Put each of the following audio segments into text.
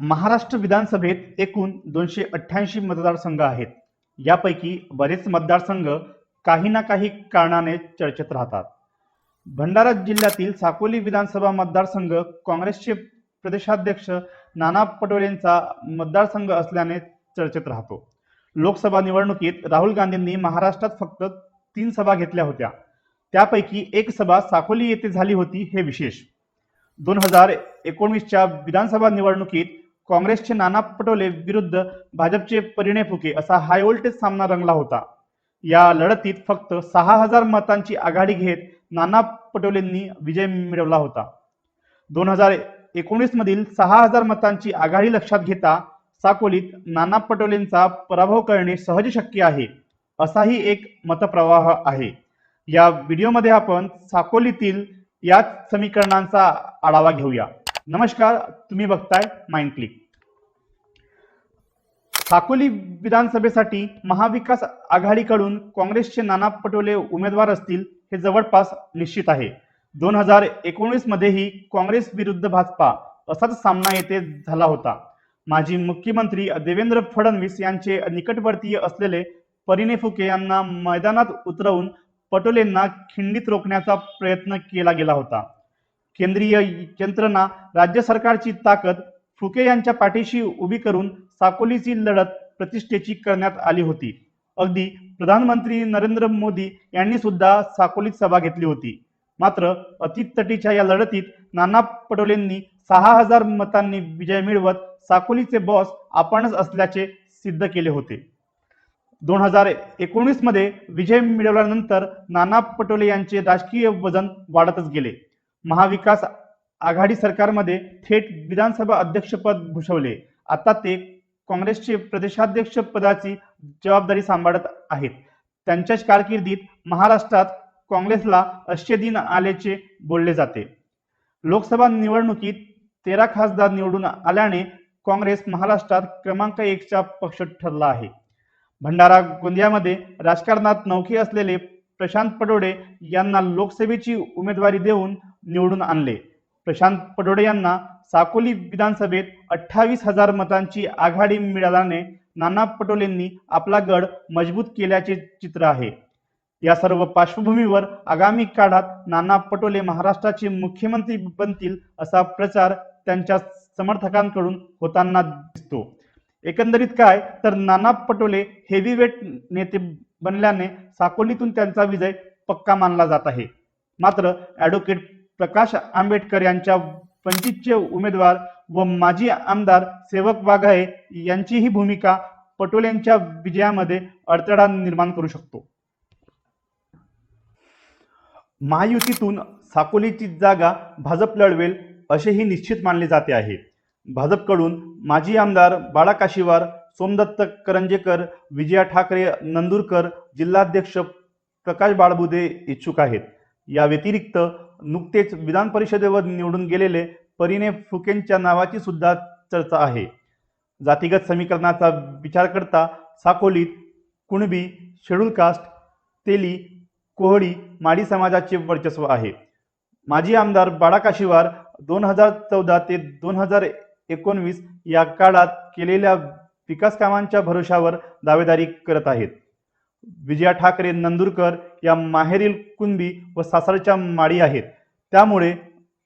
महाराष्ट्र विधानसभेत एकूण दोनशे अठ्ठ्याऐंशी मतदारसंघ आहेत. यापैकी बरेच मतदारसंघ काही ना काही कारणाने चर्चेत राहतात. भंडारा जिल्ह्यातील साकोली विधानसभा मतदारसंघ काँग्रेसचे प्रदेशाध्यक्ष नाना पटोलेंचा मतदारसंघ असल्याने चर्चेत राहतो. लोकसभा निवडणुकीत राहुल गांधींनी महाराष्ट्रात फक्त तीन सभा घेतल्या होत्या. त्यापैकी एक सभा साकोली येथे झाली होती हे विशेष. दोन हजार एकोणवीसच्या विधानसभा निवडणुकीत काँग्रेसचे नाना पटोले विरुद्ध भाजपचे परिणय फुके असा हाय व्होल्टेज सामना रंगला होता. या लढतीत फक्त सहा हजार मतांची आघाडी घेत नाना पटोलेंनी विजय मिळवला होता. दोन हजार एकोणीस मधील सहा हजार मतांची आघाडी लक्षात घेता साकोलीत नाना पटोलेंचा पराभव करणे सहज शक्य आहे असाही एक मतप्रवाह आहे. या व्हिडिओमध्ये आपण साकोलीतील याच समीकरणांचा आढावा घेऊया. नमस्कार तुम्ही बघताय माइंड क्लिक साकोली विधानसभेसाठी महाविकास आघाडीकडून काँग्रेसचे नाना पटोले उमेदवार असतील हे जवळपास निश्चित आहे. दोन हजार एकोणीस मध्येही काँग्रेस विरुद्ध भाजपा असाच सामना येथे झाला होता. माजी मुख्यमंत्री देवेंद्र फडणवीस यांचे निकटवर्तीय असलेले परिणे फुके यांना मैदानात उतरवून पटोलेंना खिंडीत रोखण्याचा प्रयत्न केला गेला होता. केंद्रीय यंत्रणा राज्य सरकारची ताकद फुके यांच्या पाठीशी उभी करून साकोलीची लढत प्रतिष्ठेची करण्यात आली होती. अगदी प्रधानमंत्री नरेंद्र मोदी यांनी सुद्धा साकोलीत सभा घेतली होती. मात्र अतितटीच्या या लढतीत नाना पटोलेंनी सहा हजार मतांनी विजय मिळवत साकोलीचे बॉस आपणच असल्याचे सिद्ध केले होते. दोन हजार एकोणीसमध्ये विजय मिळवल्यानंतर नाना पटोले यांचे राजकीय वजन वाढतच गेले. महाविकास आघाडी सरकारमध्ये थेट विधानसभा अध्यक्षपद भूषवले. आता ते काँग्रेसचे प्रदेशाध्यक्ष पदाची जबाबदारी सांभाळत आहेत. त्यांच्याच कारकिर्दीत महाराष्ट्रात काँग्रेसला असे दिन आल्याचे बोलले जाते. लोकसभा निवडणुकीत तेरा खासदार निवडून आल्याने काँग्रेस महाराष्ट्रात क्रमांक एकचा पक्ष ठरला आहे. भंडारा गोंदियामध्ये राजकारणात नौके असलेले प्रशांत पडोडे यांना लोकसभेची उमेदवारी देऊन निवडून आणले. प्रशांत पडोडे यांना साकोली विधानसभेत अठ्ठावीस हजार मतांची आघाडी मिळाल्याने नाना पटोलेंनी आपला गड मजबूत केल्याचे चित्र आहे. या सर्व पार्श्वभूमीवर आगामी काळात नाना पटोले महाराष्ट्राचे मुख्यमंत्री बनतील असा प्रचार त्यांच्या समर्थकांकडून होताना दिसतो. एकंदरीत काय तर नाना पटोले हेवीवेट नेते बनल्याने साकोलीतून त्यांचा विजय पक्का मानला जात आहे. मात्र ॲडव्होकेट प्रकाश आंबेडकर यांच्या वंचितचे उमेदवार व माजी आमदार सेवक वाघाळे यांचीही भूमिका पटोलेंच्या विजयामध्ये अडथळा निर्माण करू शकतो. महायुतीतून साकोलीची जागा भाजप लढवेल असेही निश्चित मानले जाते आहे. भाजपकडून माजी आमदार बाळा काशीवार सोमदत्त करंजेकर विजया ठाकरे नंदुरकर जिल्हाध्यक्ष प्रकाश बाळबुदे इच्छुक आहेत. या व्यतिरिक्त नुकतेच विधान परिषदेवर निवडून गेलेले परिणे फुकेंच्या नावाची सुद्धा चर्चा आहे. जातीगत समीकरणाचा विचार करता साकोलीत कुणबी शेड्यूल कास्ट तेली कोहळी माडी समाजाचे वर्चस्व आहे. माजी आमदार बाळा काशीवार दोन हजार चौदा ते दोन हजार एकोणवीस या काळात केलेल्या विकास कामांच्या भरोशावर दावेदारी करत आहेत. विजया ठाकरे नंदुरकर या माहेरील कुणबी व सासरच्या माडी आहेत. त्यामुळे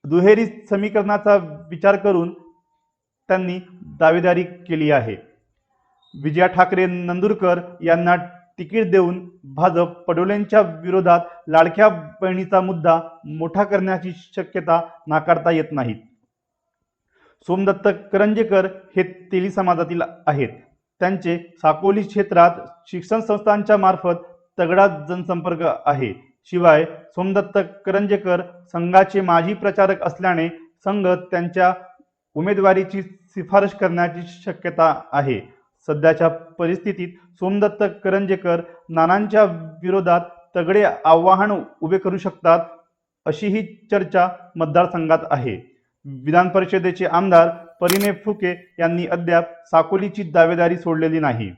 दुहेरी समीकरणाचा विचार करून त्यांनी दावेदारी केली आहे. विजया ठाकरे नंदुरकर यांना तिकीट देऊन भाजप पडोलेंच्या विरोधात लाडक्या बहिणीचा मुद्दा मोठा करण्याची शक्यता नाकारता येत नाही. सोमदत्त करंजेकर हे तेली समाजातील आहेत. त्यांचे साकोली क्षेत्रात शिक्षण संस्थांच्या मार्फत तगडा जनसंपर्क आहे. शिवाय सोमदत्त करंजेकर संघाचे माजी प्रचारक असल्याने संघ त्यांच्या उमेदवारीची शिफारस करण्याची शक्यता आहे. सध्याच्या परिस्थितीत सोमदत्त करंजेकर नानांच्या विरोधात तगडे आव्हान उभे करू शकतात अशीही चर्चा मतदारसंघात आहे. विधान परिषदेचे आमदार परिणे फुके यांनी अद्याप साकोलीची दावेदारी सोडलेली नाही.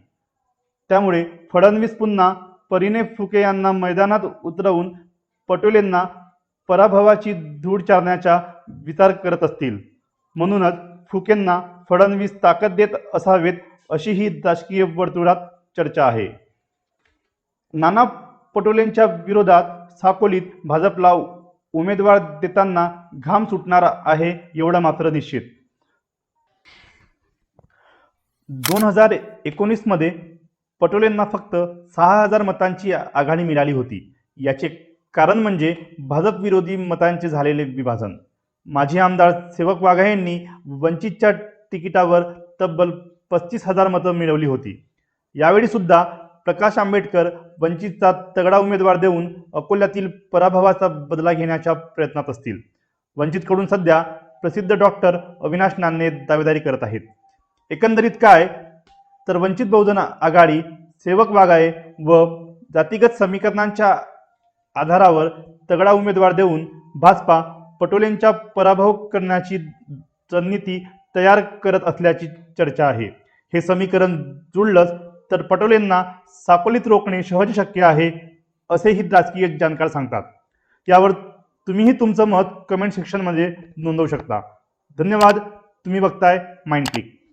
त्यामुळे फडणवीस पुन्हा परिणे फुके यांना मैदानात उतरवून पटोलेंना पराभवाची धूळ चारण्याचा विचार करत असतील. म्हणूनच फुकेंना फडणवीस ताकद देत असावेत अशी ही राजकीय वर्तुळात चर्चा आहे. नाना पटोलेंच्या विरोधात साकोलीत भाजपला उमेदवार देताना घाम सुटणार आहे एवढं मात्र निश्चित. दोन हजार एकोणीसमध्ये पटोलेंना फक्त सहा हजार मतांची आघाडी मिळाली होती. याचे कारण म्हणजे भाजप विरोधी मतांचे झालेले विभाजन. माजी आमदार सेवक वाघा यांनी वंचितच्या तिकिटावर तब्बल पस्तीस हजार मतं मिळवली होती. यावेळी सुद्धा प्रकाश आंबेडकर वंचितचा तगडा उमेदवार देऊन अकोल्यातील पराभवाचा बदला घेण्याच्या प्रयत्नात असतील. वंचितकडून सध्या प्रसिद्ध डॉक्टर अविनाश नान्ने दावेदारी करत आहेत. एकंदरीत काय? तर वंचित बहुजन आघाडी सेवक वागाळे व जातीगत समीकरणांच्या आधारावर तगडा उमेदवार देऊन भाजपा पटोलेंचा पराभव करण्याची रणनीती तयार करत असल्याची चर्चा आहे. हे समीकरण जुळलंच तर पटोलेंना साकोलीत रोखणे सहज शक्य आहे असेही राजकीय जाणकार सांगतात. यावर तुम्हीही तुमचं मत कमेंट सेक्शनमध्ये नोंदवू शकता. धन्यवाद. तुम्ही बघताय माइंड क्लिक